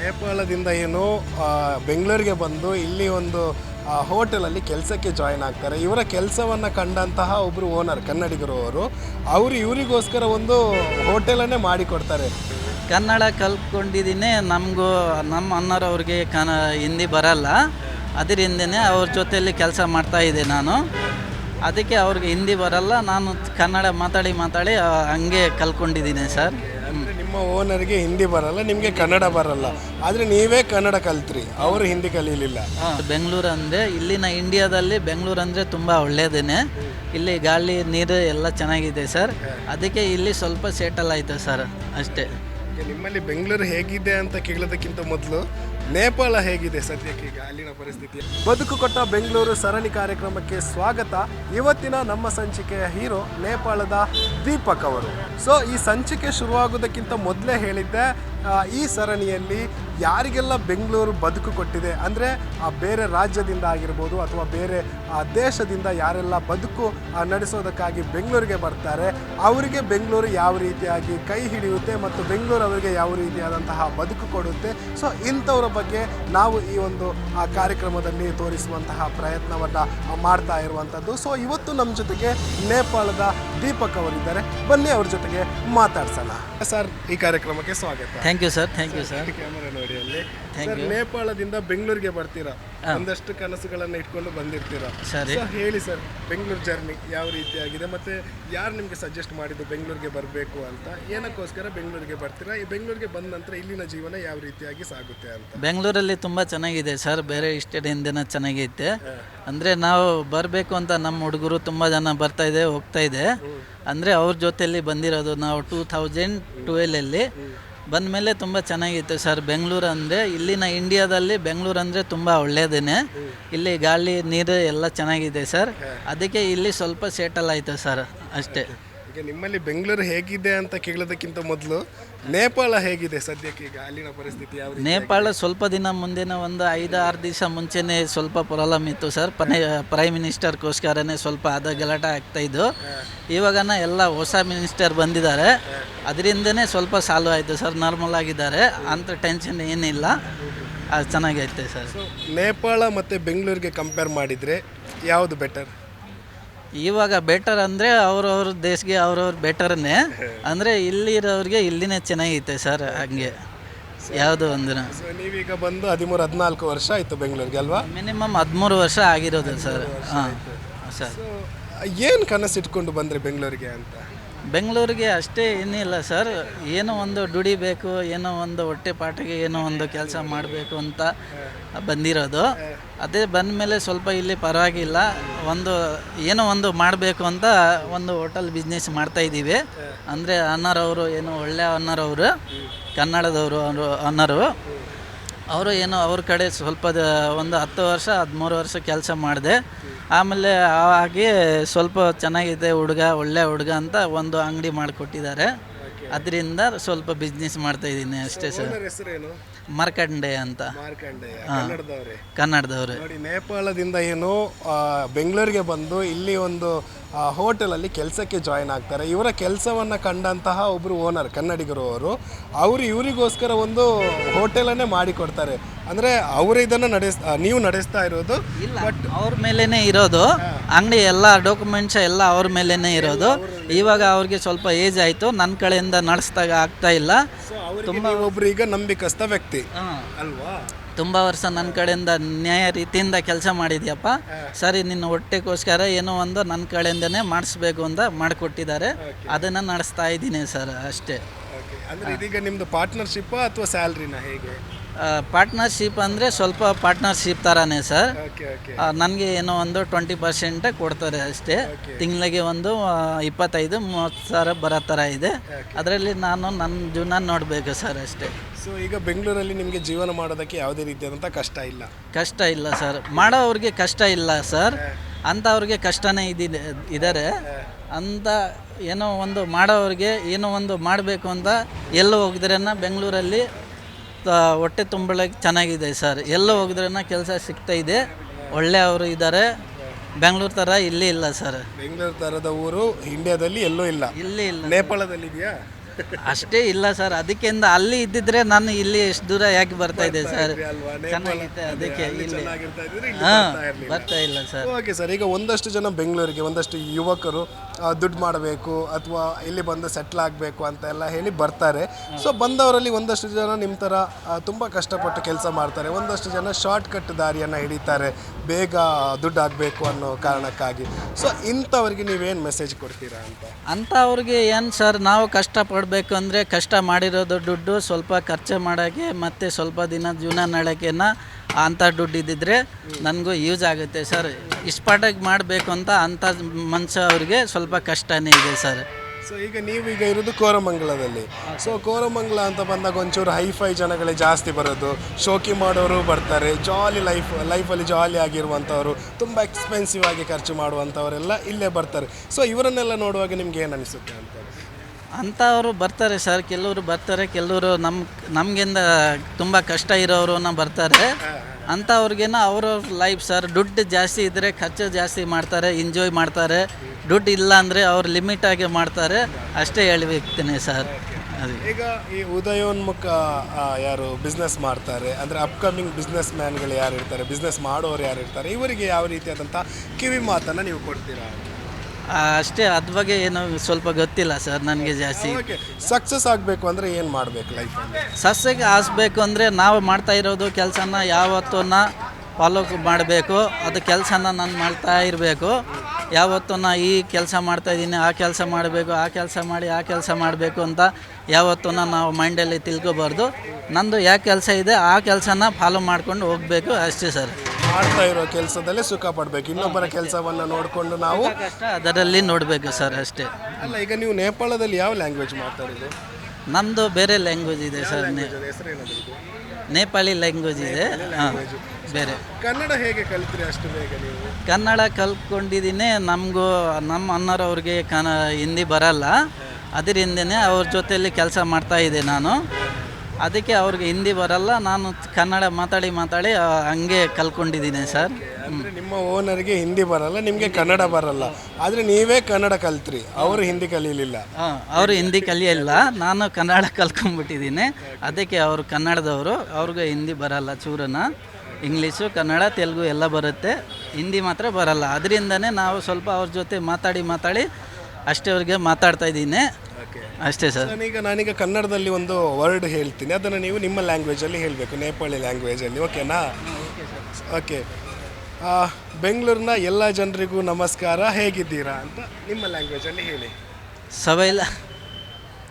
ನೇಪಾಳದಿಂದ ಏನು ಬೆಂಗಳೂರಿಗೆ ಬಂದು ಇಲ್ಲಿ ಒಂದು ಹೋಟೆಲಲ್ಲಿ ಕೆಲಸಕ್ಕೆ ಜಾಯ್ನ್ ಆಗ್ತಾರೆ. ಇವರ ಕೆಲಸವನ್ನು ಕಂಡಂತಹ ಒಬ್ಬರು ಓನರ್ ಕನ್ನಡಿಗರು ಅವರು. ಅವರು ಇವರಿಗೋಸ್ಕರ ಒಂದು ಹೋಟೆಲನ್ನೇ ಮಾಡಿಕೊಡ್ತಾರೆ. ಕನ್ನಡ ಕಲ್ತ್ಕೊಂಡಿದ್ದೀನಿ. ನಮಗೂ ನಮ್ಮ ಅಣ್ಣರವ್ರಿಗೆ ಕನ, ಹಿಂದಿ ಬರಲ್ಲ. ಅದರಿಂದನೇ ಅವ್ರ ಜೊತೆಯಲ್ಲಿ ಕೆಲಸ ಮಾಡ್ತಾ ಇದ್ದೆ ನಾನು. ಅದಕ್ಕೆ ಅವ್ರಿಗೆ ಹಿಂದಿ ಬರಲ್ಲ. ನಾನು ಕನ್ನಡ ಮಾತಾಡಿ ಮಾತಾಡಿ ಹಂಗೆ ಕಲ್ತ್ಕೊಂಡಿದ್ದೀನಿ ಸರ್. ನಿಮ್ಮ ಓನರ್ಗೆ ಹಿಂದಿ ಬರಲ್ಲ ನಿಮಗೆ ಕನ್ನಡ ಬರಲ್ಲ. ಆದರೆ ನೀವೇ ಕನ್ನಡ ಕಲ್ತ್ರಿ ಅವರು ಹಿಂದಿ ಕಲೀಲಿಲ್ಲ. ಬೆಂಗಳೂರು ಅಂದರೆ ಇಲ್ಲಿನ ಇಂಡಿಯಾದಲ್ಲಿ ಬೆಂಗಳೂರು ಅಂದರೆ ತುಂಬ ಒಳ್ಳೆಯದೇನೆ ಇಲ್ಲಿ ಗಾಳಿ ನೀರು ಎಲ್ಲ ಚೆನ್ನಾಗಿದೆ ಸರ್. ಅದಕ್ಕೆ ಇಲ್ಲಿ ಸ್ವಲ್ಪ ಸೆಟಲ್ ಆಯಿತು ಸರ್ ಅಷ್ಟೇ. ನಿಮ್ಮಲ್ಲಿ ಬೆಂಗಳೂರು ಹೇಗಿದೆ ಅಂತ ಕೇಳೋದಕ್ಕಿಂತ ಮೊದಲು ನೇಪಾಳ ಹೇಗಿದೆ ಸದ್ಯಕ್ಕೆ ಈಗ ಅಲ್ಲಿನ ಪರಿಸ್ಥಿತಿ? ಬದುಕು ಕೊಟ್ಟ ಬೆಂಗಳೂರು ಸರಣಿ ಕಾರ್ಯಕ್ರಮಕ್ಕೆ ಸ್ವಾಗತ. ಇವತ್ತಿನ ನಮ್ಮ ಸಂಚಿಕೆಯ ಹೀರೋ ನೇಪಾಳದ ದೀಪಕ್ ಅವರು. ಸೊ ಈ ಸಂಚಿಕೆ ಶುರುವಾಗೋದಕ್ಕಿಂತ ಮೊದಲೇ ಹೇಳಿದ್ದೆ ಈ ಸರಣಿಯಲ್ಲಿ ಯಾರಿಗೆಲ್ಲ ಬೆಂಗಳೂರು ಬದುಕು ಕೊಟ್ಟಿದೆ ಅಂದರೆ ಆ ಬೇರೆ ರಾಜ್ಯದಿಂದ ಆಗಿರ್ಬೋದು ಅಥವಾ ಬೇರೆ ದೇಶದಿಂದ ಯಾರೆಲ್ಲ ಬದುಕು ನಡೆಸೋದಕ್ಕಾಗಿ ಬೆಂಗಳೂರಿಗೆ ಬರ್ತಾರೆ, ಅವರಿಗೆ ಬೆಂಗಳೂರು ಯಾವ ರೀತಿಯಾಗಿ ಕೈ ಹಿಡಿಯುತ್ತೆ ಮತ್ತು ಬೆಂಗಳೂರು ಅವರಿಗೆ ಯಾವ ರೀತಿಯಾದಂತಹ ಬದುಕು ಕೊಡುತ್ತೆ. ಸೊ ಇಂಥವ್ರ ಬಗ್ಗೆ ನಾವು ಈ ಒಂದು, ಆ ಕಾರ್ಯಕ್ರಮದಲ್ಲಿ ತೋರಿಸುವಂತಹ ಪ್ರಯತ್ನವನ್ನು ಮಾಡ್ತಾ ಇರುವಂಥದ್ದು. ಸೊ ಇವತ್ತು ನಮ್ಮ ಜೊತೆಗೆ ನೇಪಾಳದ ದೀಪಕ್ ಅವರಿದ್ದಾರೆ. ಬನ್ನಿ ಅವ್ರ ಜೊತೆಗೆ ಮಾತಾಡ್ಸೋಣ. ಸರ್ ಈ ಕಾರ್ಯಕ್ರಮಕ್ಕೆ ಸ್ವಾಗತ. Thank you sir thank you sir camera ನೋಡಿ ಅಲ್ಲಿ. ಸರ್ ನೇಪಾಳದಿಂದ ಬೆಂಗಳೂರಿಗೆ ಬರ್ತೀರಾ? ಒಂದಷ್ಟು ಕನಸುಗಳನ್ನ ಇಟ್ಕೊಂಡು ಬಂದಿರ್ತೀರಾ? ಸರಿ. ಹೇಳಿ ಸರ್ ಬೆಂಗಳೂರು ಜರ್ನಿ ಯಾವ ರೀತಿಯಾಗಿದೆ ಮತ್ತೆ ಯಾರು ನಿಮಗೆ ಸಜೆಸ್ಟ್ ಮಾಡಿದ್ದು ಬೆಂಗಳೂರಿಗೆ ಬರಬೇಕು ಅಂತ? ಏನಕ್ಕೋಸ್ಕರ ಬೆಂಗಳೂರಿಗೆ ಬರ್ತೀರಾ? ಈ ಬೆಂಗಳೂರಿಗೆ ಬಂದ ನಂತರ ಇಲ್ಲಿನ ಜೀವನ ಯಾವ ರೀತಿಯಾಗಿ ಸಾಗುತ್ತೆ ಅಂತ? ಬೆಂಗಳೂರಲ್ಲಿ ತುಂಬ ಚೆನ್ನಾಗಿದೆ ಸರ್ ಬೇರೆ ಸ್ಟೇಡಿಯಿಂದ ಚೆನ್ನಾಗೈತೆ. ಅಂದರೆ ನಾವು ಬರಬೇಕು ಅಂತ ನಮ್ಮ ಹುಡುಗರು ತುಂಬ ಜನ ಬರ್ತಾ ಇದೆ ಹೋಗ್ತಾ ಇದೆ. ಅಂದರೆ ಅವ್ರ ಜೊತೆಯಲ್ಲಿ ಬಂದಿರೋದು ನಾವು ಟೂ ಥೌಸಂಡ್ ಟ್ವೆಲಲ್ಲಿ ಬಂದಮೇಲೆ ತುಂಬ ಚೆನ್ನಾಗಿತ್ತು ಸರ್. ಬೆಂಗಳೂರು ಅಂದರೆ ಇಲ್ಲಿನ ಇಂಡಿಯಾದಲ್ಲಿ ಬೆಂಗಳೂರು ಅಂದರೆ ತುಂಬ ಒಳ್ಳೆಯದೇ ಇಲ್ಲಿ ಗಾಳಿ, ನೀರು ಎಲ್ಲ ಚೆನ್ನಾಗಿದೆ ಸರ್. ಅದಕ್ಕೆ ಇಲ್ಲಿ ಸ್ವಲ್ಪ ಸೆಟಲ್ ಆಯಿತು ಸರ್ ಅಷ್ಟೇ. ನಿಮ್ಮಲ್ಲಿ ಬೆಂಗಳೂರು ಹೇಗಿದೆ ಅಂತ ಕೇಳೋದಕ್ಕಿಂತ ಮೊದಲು ನೇಪಾಳ ಹೇಗಿದೆ ಸದ್ಯಕ್ಕೆ ಈಗ ಅಲ್ಲಿನ ಪರಿಸ್ಥಿತಿ ಯಾವ ರೀತಿ ನೇಪಾಳ ಸ್ವಲ್ಪ ದಿನ ಮುಂದಿನ ಒಂದು ಐದು ಆರು ದಿವಸ ಮುಂಚೆನೇ ಸ್ವಲ್ಪ ಪ್ರಾಬ್ಲಮ್ ಇತ್ತು ಸರ್. ಪನೆ ಪ್ರೈಮ್ ಮಿನಿಸ್ಟರ್ಗೋಸ್ಕರನೇ ಸ್ವಲ್ಪ ಅದ ಗಲಾಟೆ ಆಗ್ತಾಯಿದ್ದು ಇವಾಗನ ಎಲ್ಲ ಹೊಸ ಮಿನಿಸ್ಟರ್ ಬಂದಿದ್ದಾರೆ. ಅದರಿಂದನೇ ಸ್ವಲ್ಪ ಸಾಲ್ವ್ ಆಯಿತು ಸರ್ ನಾರ್ಮಲ್ ಆಗಿದ್ದಾರೆ. ಅಂಥ ಟೆನ್ಷನ್ ಏನಿಲ್ಲ. ಅದು ಚೆನ್ನಾಗೈತೆ ಸರ್. ನೇಪಾಳ ಮತ್ತು ಬೆಂಗಳೂರಿಗೆ ಕಂಪೇರ್ ಮಾಡಿದರೆ ಯಾವುದು ಬೆಟರ್ ಇವಾಗ ಬೆಟರ್ ಅಂದರೆ ಅವ್ರವ್ರ ದೇಶಗೆ ಅವ್ರವ್ರ ಬೆಟರ್ನೇ ಅಂದರೆ ಇಲ್ಲಿರೋರಿಗೆ ಇಲ್ಲಿನೇ ಚೆನ್ನಾಗೈತೆ ಸರ್ ಹಂಗೆ. ಯಾವುದು ಒಂದು ಸೊ ನೀವೀಗ ಬಂದು ಹದಿಮೂರು ಹದಿನಾಲ್ಕು ವರ್ಷ ಆಯಿತು ಬೆಂಗಳೂರಿಗೆ ಅಲ್ವಾ? ಮಿನಿಮಮ್ ಹದಿಮೂರು ವರ್ಷ ಆಗಿರೋದು ಸರ್ ಹಾಂ ಸರ್ ಏನು ಕನಸು ಇಟ್ಕೊಂಡು ಬಂದರೆ ಬೆಂಗಳೂರಿಗೆ ಅಂತ? ಬೆಂಗಳೂರಿಗೆ ಅಷ್ಟೇ ಏನಿಲ್ಲ ಸರ್. ಏನೋ ಒಂದು ದುಡಿಬೇಕು ಏನೋ ಒಂದು ಹೊಟ್ಟೆ ಪಾಟಿಗೆ ಏನೋ ಒಂದು ಕೆಲಸ ಮಾಡಬೇಕು ಅಂತ ಬಂದಿರೋದು. ಅದೇ ಬಂದ ಮೇಲೆ ಸ್ವಲ್ಪ ಇಲ್ಲಿ ಪರವಾಗಿಲ್ಲ. ಒಂದು ಏನೋ ಒಂದು ಮಾಡಬೇಕು ಅಂತ ಒಂದು ಹೋಟೆಲ್ ಬಿಸ್ನೆಸ್ ಮಾಡ್ತಾ ಇದ್ದೀವಿ. ಅಂದರೆ ಅಣ್ಣರವರು ಏನೋ ಒಳ್ಳೆಯ ಅಣ್ಣರವರು ಕನ್ನಡದವರು ಅವರು ಅನ್ನರು ಅವರು ಏನೋ ಅವ್ರ ಕಡೆ ಸ್ವಲ್ಪ ಒಂದು ಹತ್ತು ವರ್ಷ, ಹದಿಮೂರು ವರ್ಷ ಕೆಲಸ ಮಾಡಿದೆ. ಆಮೇಲೆ ಹಾಗೆ ಸ್ವಲ್ಪ ಚೆನ್ನಾಗಿದೆ ಹುಡುಗ ಒಳ್ಳೆ ಹುಡುಗ ಅಂತ ಒಂದು ಅಂಗಡಿ ಮಾಡಿಕೊಟ್ಟಿದ್ದಾರೆ. ಅದರಿಂದ ಸ್ವಲ್ಪ ಬಿಸ್ನೆಸ್ ಮಾಡ್ತಾ ಇದ್ದೀನಿ ಅಷ್ಟೇ ಸರ್ ಮಾರ್ಕಂಡೆ ಅಂತ. ಕನ್ನಡದವ್ರೆ ಕನ್ನಡದವರೇ. ಕನ್ನಡದವರು. ನೋಡಿ ನೇಪಾಳದಿಂದ ಏನು ಬೆಂಗಳೂರಿಗೆ ಬಂದು ಇಲ್ಲಿ ಒಂದು ಹೋಟೆಲಲ್ಲಿ ಕೆಲಸಕ್ಕೆ ಜಾಯ್ನ್ ಆಗ್ತಾರೆ. ಇವರ ಕೆಲಸವನ್ನು ಕಂಡಂತಹ ಒಬ್ಬರು ಓನರ್ ಕನ್ನಡಿಗರು ಅವರು ಅವರು ಇವರಿಗೋಸ್ಕರ ಒಂದು ಹೋಟೆಲನ್ನೇ ಮಾಡಿಕೊಡ್ತಾರೆ. ಅಂದರೆ ಅವರು ಇದನ್ನು ನಡೆಸ್ ನೀವು ನಡೆಸ್ತಾ ಇರೋದು ಇಲ್ಲ ಅವ್ರ ಮೇಲೇ ಇರೋದು. ಅಂಗಡಿ ಎಲ್ಲ ಡಾಕ್ಯುಮೆಂಟ್ಸ್ ಎಲ್ಲ ಅವ್ರ ಮೇಲೇ ಇರೋದು. ಇವಾಗ ಅವ್ರಿಗೆ ಸ್ವಲ್ಪ ಏಜ್ ಆಯಿತು ನನ್ನ ಕಡೆಯಿಂದ ನಡೆಸ್ದಾಗ ಆಗ್ತಾ ಇಲ್ಲ. ತುಂಬ ಒಬ್ರು ಈಗ ನಂಬಿಕಸ್ತ ವ್ಯಕ್ತಿ. ಅಲ್ವಾ? ತುಂಬ ವರ್ಷ ನನ್ನ ಕಡೆಯಿಂದ ನ್ಯಾಯ ರೀತಿಯಿಂದ ಕೆಲಸ ಮಾಡಿದ್ಯಪ್ಪ. ಸರಿ ನಿನ್ನ ಹೊಟ್ಟೆಗೋಸ್ಕರ ಏನೋ ಒಂದು ನನ್ನ ಕಡೆಯಿಂದನೇ ಮಾಡಿಸ್ಬೇಕು ಅಂತ ಮಾಡಿಕೊಟ್ಟಿದ್ದಾರೆ. ಅದನ್ನು ನಡೆಸ್ತಾ ಇದ್ದೀನಿ ಸರ್ ಅಷ್ಟೇ. ಅಂದರೆ ಇದೀಗ ನಿಮ್ಮದು ಪಾರ್ಟ್ನರ್ಶಿಪ್ಪಾ ಅಥವಾ ಸ್ಯಾಲ್ರಿನ ಹೇಗೆ? ಪಾರ್ಟ್ನರ್ಶಿಪ್ ಅಂದರೆ ಸ್ವಲ್ಪ ಪಾರ್ಟ್ನರ್ಶಿಪ್ ಥರನೇ ಸರ್ ನನಗೆ ಏನೋ ಒಂದು ಟ್ವೆಂಟಿ ಪರ್ಸೆಂಟ್ ಕೊಡ್ತಾರೆ ಅಷ್ಟೇ. ತಿಂಗಳಿಗೆ ಒಂದು ಇಪ್ಪತ್ತೈದು ಮೂವತ್ತು ಸಾವಿರ ಬರೋ ಥರ ಇದೆ. ಅದರಲ್ಲಿ ನಾನು ನನ್ನ ಜೀವನ ನೋಡಬೇಕು ಸರ್ ಅಷ್ಟೇ. ಸೊ ಈಗ ಬೆಂಗಳೂರಲ್ಲಿ ನಿಮಗೆ ಜೀವನ ಮಾಡೋದಕ್ಕೆ ಯಾವುದೇ ರೀತಿಯಾದಂಥ ಕಷ್ಟ ಇಲ್ಲ? ಕಷ್ಟ ಇಲ್ಲ ಸರ್ ಮಾಡೋವ್ರಿಗೆ ಕಷ್ಟ ಇಲ್ಲ ಸರ್ ಅಂಥವ್ರಿಗೆ ಕಷ್ಟನೇ ಇದ್ದಿದೆ ಇದ್ದಾರೆ. ಅಂತ ಏನೋ ಒಂದು ಮಾಡೋವ್ರಿಗೆ ಏನೋ ಒಂದು ಮಾಡಬೇಕು ಅಂತ ಎಲ್ಲೂ ಹೋಗಿದ್ರೇನ ಬೆಂಗಳೂರಲ್ಲಿ ಹೊಟ್ಟೆ ತುಂಬಳಕ್ಕೆ ಚೆನ್ನಾಗಿದೆ ಸರ್. ಎಲ್ಲ ಹೋಗಿದ್ರೆ ಕೆಲಸ ಸಿಗ್ತಾ ಇದೆ. ಒಳ್ಳೆಯವರು ಇದ್ದಾರೆ. ಬೆಂಗಳೂರು ಥರ ಇಲ್ಲಿ ಇಲ್ಲ ಸರ್. ಬೆಂಗಳೂರು ಥರದ ಊರು ಇಂಡಿಯಾದಲ್ಲಿ ಎಲ್ಲೂ ಇಲ್ಲ. ಇಲ್ಲಿ ಇಲ್ಲ. ನೇಪಾಳದಲ್ಲಿ ಇದೆಯಾ ಅಷ್ಟೇ ಇಲ್ಲ ಸರ್. ಅದಕ್ಕಿಂತ ಅಲ್ಲಿ ಇದ್ದಿದ್ರೆ ನಾನು ಇಲ್ಲಿ ಎಷ್ಟು ದೂರ ಯಾಕೆ ಬರ್ತಾ ಇದ್ದೆ ಸರ್? ಅಲ್ವಾ? ಚೆನ್ನಾಗಿತ್ತೆ. ಅದಕ್ಕೆ ಇಲ್ಲಿ ಹಾಂ ಬರ್ತಾ ಇಲ್ಲ ಸರ್. ಓಕೆ ಸರ್ ಈಗ ಒಂದಷ್ಟು ಜನ ಬೆಂಗಳೂರಿಗೆ ಒಂದಷ್ಟು ಯುವಕರು ದುಡ್ಡು ಮಾಡಬೇಕು ಅಥವಾ ಇಲ್ಲಿ ಬಂದು ಸೆಟ್ಲ್ ಆಗಬೇಕು ಅಂತ ಎಲ್ಲ ಹೇಳಿ ಬರ್ತಾರೆ. ಸೊ ಬಂದವರಲ್ಲಿ ಒಂದಷ್ಟು ಜನ ನಿಮ್ಮ ಥರ ತುಂಬ ಕಷ್ಟಪಟ್ಟು ಕೆಲಸ ಮಾಡ್ತಾರೆ. ಒಂದಷ್ಟು ಜನ ಶಾರ್ಟ್ ಕಟ್ ದಾರಿಯನ್ನು ಹಿಡಿತಾರೆ. ಬೇಗ ದುಡ್ಡು ಆಗಬೇಕು ಅನ್ನೋ ಕಾರಣಕ್ಕಾಗಿ. ಸೊ ಇಂಥವ್ರಿಗೆ ನೀವೇನು ಮೆಸೇಜ್ ಕೊಡ್ತೀರಾ ಅಂತ? ಅಂತ ಅವ್ರಿಗೆ ಏನು ಸರ್ ನಾವು ಕಷ್ಟ ಪಡಬೇಕು ಅಂದರೆ ಕಷ್ಟ ಮಾಡಿರೋದು ದುಡ್ಡು ಸ್ವಲ್ಪ ಖರ್ಚು ಮಾಡೋಕ್ಕೆ ಮತ್ತು ಸ್ವಲ್ಪ ದಿನ ಜೀವನ ನಡೋಕ್ಕೆನ ಅಂಥ ದುಡ್ಡು ಇದ್ದಿದ್ರೆ ನನಗೂ ಯೂಸ್ ಆಗುತ್ತೆ ಸರ್. ಇಷ್ಟಪಾಟಾಗಿ ಮಾಡಬೇಕು ಅಂತ ಅಂಥ ಮನುಷ್ಯ ಅವರಿಗೆ ಸ್ವಲ್ಪ ಕಷ್ಟನೇ ಇದೆ ಸರ್. ಸೊ ಈಗ ನೀವೀಗ ಇರೋದು ಕೋರಮಂಗಲದಲ್ಲಿ. ಸೊ ಕೋರಮಂಗಲ ಅಂತ ಬಂದಾಗ ಒಂಚೂರು ಹೈಫೈ ಜನಗಳೇ ಜಾಸ್ತಿ ಬರೋದು. ಶೋಕಿ ಮಾಡೋರು ಬರ್ತಾರೆ. ಜಾಲಿ ಲೈಫ್, ಲೈಫಲ್ಲಿ ಜಾಲಿ ಆಗಿರುವಂಥವ್ರು, ತುಂಬ ಎಕ್ಸ್ಪೆನ್ಸಿವ್ ಆಗಿ ಖರ್ಚು ಮಾಡುವಂಥವರೆಲ್ಲ ಇಲ್ಲೇ ಬರ್ತಾರೆ. ಸೊ ಇವರನ್ನೆಲ್ಲ ನೋಡುವಾಗ ನಿಮ್ಗೆ ಏನು ಅನಿಸುತ್ತೆ ಅಂತ? ಅಂಥವರು ಬರ್ತಾರೆ ಸರ್. ಕೆಲವರು ಬರ್ತಾರೆ ಕೆಲವರು ನಮ್ಮ ನಮಗಿಂದ ತುಂಬ ಕಷ್ಟ ಇರೋರು ಬರ್ತಾರೆ. ಅಂಥವ್ರಿಗೇನ ಅವ್ರವ್ರ ಲೈಫ್ ಸರ್. ದುಡ್ಡು ಜಾಸ್ತಿ ಇದ್ದರೆ ಖರ್ಚು ಜಾಸ್ತಿ ಮಾಡ್ತಾರೆ ಎಂಜಾಯ್ ಮಾಡ್ತಾರೆ. ದುಡ್ಡು ಇಲ್ಲ ಅಂದರೆ ಅವ್ರು ಲಿಮಿಟಾಗಿ ಮಾಡ್ತಾರೆ. ಅಷ್ಟೇ ಹೇಳ್ಬೇಕ್ತೀನಿ ಸರ್. ಈಗ ಈ ಉದಯೋನ್ಮುಖ ಯಾರು ಬಿಸ್ನೆಸ್ ಮಾಡ್ತಾರೆ ಅಂದರೆ ಅಪ್ಕಮಿಂಗ್ ಬಿಸ್ನೆಸ್ ಮ್ಯಾನ್ಗಳು ಯಾರು ಇರ್ತಾರೆ ಬಿಸ್ನೆಸ್ ಮಾಡೋರು ಯಾರು ಇರ್ತಾರೆ ಇವರಿಗೆ ಯಾವ ರೀತಿಯಾದಂಥ ಕಿವಿ ಮಾತನ್ನು ನೀವು ಕೊಡ್ತೀರಾ? ಅಷ್ಟೇ ಅದ್ರ ಬಗ್ಗೆ ಏನು ಸ್ವಲ್ಪ ಗೊತ್ತಿಲ್ಲ ಸರ್ ನನಗೆ ಜಾಸ್ತಿ. ಓಕೆ ಸಕ್ಸಸ್ ಆಗಬೇಕು ಅಂದರೆ ಏನು ಮಾಡಬೇಕು ಲೈಫಲ್ಲಿ ಸಸ್ಯಕ್ಕೆ ಹಾಸ್ಬೇಕು ಅಂದರೆ ನಾವು ಮಾಡ್ತಾ ಇರೋದು ಕೆಲಸನ ಯಾವತ್ತನ್ನ ಫಾಲೋ ಮಾಡಬೇಕು ಅದು ಕೆಲಸನ ನಾನು ಮಾಡ್ತಾ ಇರಬೇಕು. ಯಾವತ್ತು ನಾ ಈ ಕೆಲಸ ಮಾಡ್ತಾ ಇದ್ದೀನಿ ಆ ಕೆಲಸ ಮಾಡಬೇಕು ಆ ಕೆಲಸ ಮಾಡಿ ಆ ಕೆಲಸ ಮಾಡಬೇಕು ಅಂತ ಯಾವತ್ತೂ ನಾವು ಮೈಂಡಲ್ಲಿ ತಿಳ್ಕೊಬಾರ್ದು. ನಂದು ಯಾವ ಕೆಲಸ ಇದೆ ಆ ಕೆಲಸನ ಫಾಲೋ ಮಾಡ್ಕೊಂಡು ಹೋಗಬೇಕು ಅಷ್ಟೇ ಸರ್. ಮಾಡ್ತಾ ಇರೋ ಕೆಲಸದಲ್ಲೇ ಸುಖ ಪಡ್ಬೇಕು. ಇನ್ನೊಬ್ಬರ ಕೆಲಸವನ್ನ ನೋಡಿಕೊಂಡು ನಾವು ಕಷ್ಟ ಅದರಲ್ಲಿ ನೋಡಬೇಕು ಸರ್ ಅಷ್ಟೇ. ಅಲ್ಲ ಈಗ ನೀವು ನೇಪಾಳದಲ್ಲಿ ಯಾವ ಲ್ಯಾಂಗ್ವೇಜ್ ಮಾತಾಡಿದ್ರು ನಮ್ಮದು ಬೇರೆ ಲ್ಯಾಂಗ್ವೇಜ್ ಇದೆ ಸರ್ ನೇ ಹೆಸರೇನದು ನೇಪಾಳಿ ಲ್ಯಾಂಗ್ವೇಜ್ ಇದೆ. ಹಾಂ ಬೇರೆ. ಕನ್ನಡ ಹೇಗೆ ಕಲಿತ್ರಿ ಅಷ್ಟು ಬೇಗ ನೀವು? ಕನ್ನಡ ಕಲ್ತ್ಕೊಂಡಿದ್ದೀನಿ ನಮಗೂ ನಮ್ಮ ಅಣ್ಣರವ್ರಿಗೆ ಕನ ಹಿಂದಿ ಬರಲ್ಲ. ಅದರಿಂದನೇ ಅವ್ರ ಜೊತೆಯಲ್ಲಿ ಕೆಲಸ ಮಾಡ್ತಾ ಇದ್ದೆ ನಾನು. ಅದಕ್ಕೆ ಅವ್ರಿಗೆ ಹಿಂದಿ ಬರಲ್ಲ ನಾನು ಕನ್ನಡ ಮಾತಾಡಿ ಮಾತಾಡಿ ಆ, ಹಂಗೆ ಕಲ್ತ್ಕೊಂಡಿದ್ದೀನಿ ಸರ್. ಅಂದರೆ ನಿಮ್ಮ ಓನರ್ಗೆ ಹಿಂದಿ ಬರಲ್ಲ ನಿಮಗೆ ಕನ್ನಡ ಬರಲ್ಲ. ಆದರೆ ನೀವೇ ಕನ್ನಡ ಕಲ್ತ್ರಿ ಅವರು ಹಿಂದಿ ಕಲೀಲಿಲ್ಲ. ಹಾಂ ಅವರು ಹಿಂದಿ ಕಲಿಯಲಿಲ್ಲ ನಾನು ಕನ್ನಡ ಕಲ್ತ್ಕೊಂಡ್ಬಿಟ್ಟಿದ್ದೀನಿ. ಅದಕ್ಕೆ ಅವರು ಕನ್ನಡದವರು ಅವ್ರಿಗೆ ಹಿಂದಿ ಬರಲ್ಲ ಚೂರನ ಇಂಗ್ಲೀಷು ಕನ್ನಡ ತೆಲುಗು ಎಲ್ಲ ಬರುತ್ತೆ. ಹಿಂದಿ ಮಾತ್ರ ಬರಲ್ಲ. ಅದರಿಂದನೇ ನಾವು ಸ್ವಲ್ಪ ಅವ್ರ ಜೊತೆ ಮಾತಾಡಿ ಮಾತಾಡಿ ಅಷ್ಟೇ ಅವ್ರಿಗೆ ಮಾತಾಡ್ತಾ ಇದ್ದೀನಿ. ಓಕೆ ಅಷ್ಟೇ ಸರ್ ನಾನೀಗ ನಾನೀಗ ಕನ್ನಡದಲ್ಲಿ ಒಂದು ವರ್ಡ್ ಹೇಳ್ತೀನಿ ಅದನ್ನು ನೀವು ನಿಮ್ಮ ಲ್ಯಾಂಗ್ವೇಜಲ್ಲಿ ಹೇಳಬೇಕು ನೇಪಾಳಿ ಲ್ಯಾಂಗ್ವೇಜಲ್ಲಿ ಓಕೆನಾ ಓಕೆ ಬೆಂಗಳೂರಿನ ಎಲ್ಲ ಜನರಿಗೂ ನಮಸ್ಕಾರ ಹೇಗಿದ್ದೀರಾ ಅಂತ ನಿಮ್ಮ ಲ್ಯಾಂಗ್ವೇಜಲ್ಲಿ ಹೇಳಿ सबैलाई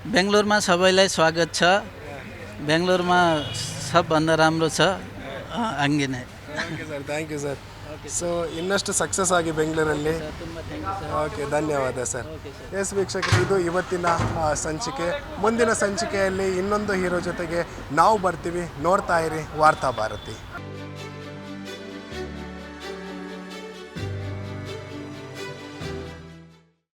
बेङ्गलोरमा सबैलाई स्वागत छ बेङ्गलोरमा सबभन्दा राम्रो छ अ, ಹಂಗೆ thank you sir thank you sir so ಇನ್ನಷ್ಟು ಸಕ್ಸಸ್ ಆಗಿ ಬೆಂಗಳೂರಲ್ಲಿ. ಓಕೆ ಧನ್ಯವಾದ ಸರ್ ಎಸ್ ವೀಕ್ಷಕರು ಇದು ಇವತ್ತಿನ ಆ, ಸಂಚಿಕೆ. ಮುಂದಿನ ಸಂಚಿಕೆಯಲ್ಲಿ ಇನ್ನೊಂದು ಹೀರೋ ಜೊತೆಗೆ ನಾವು ಬರ್ತೀವಿ. ನೋಡ್ತಾ ಇರಿ ವಾರ್ತಾ ಭಾರತಿ.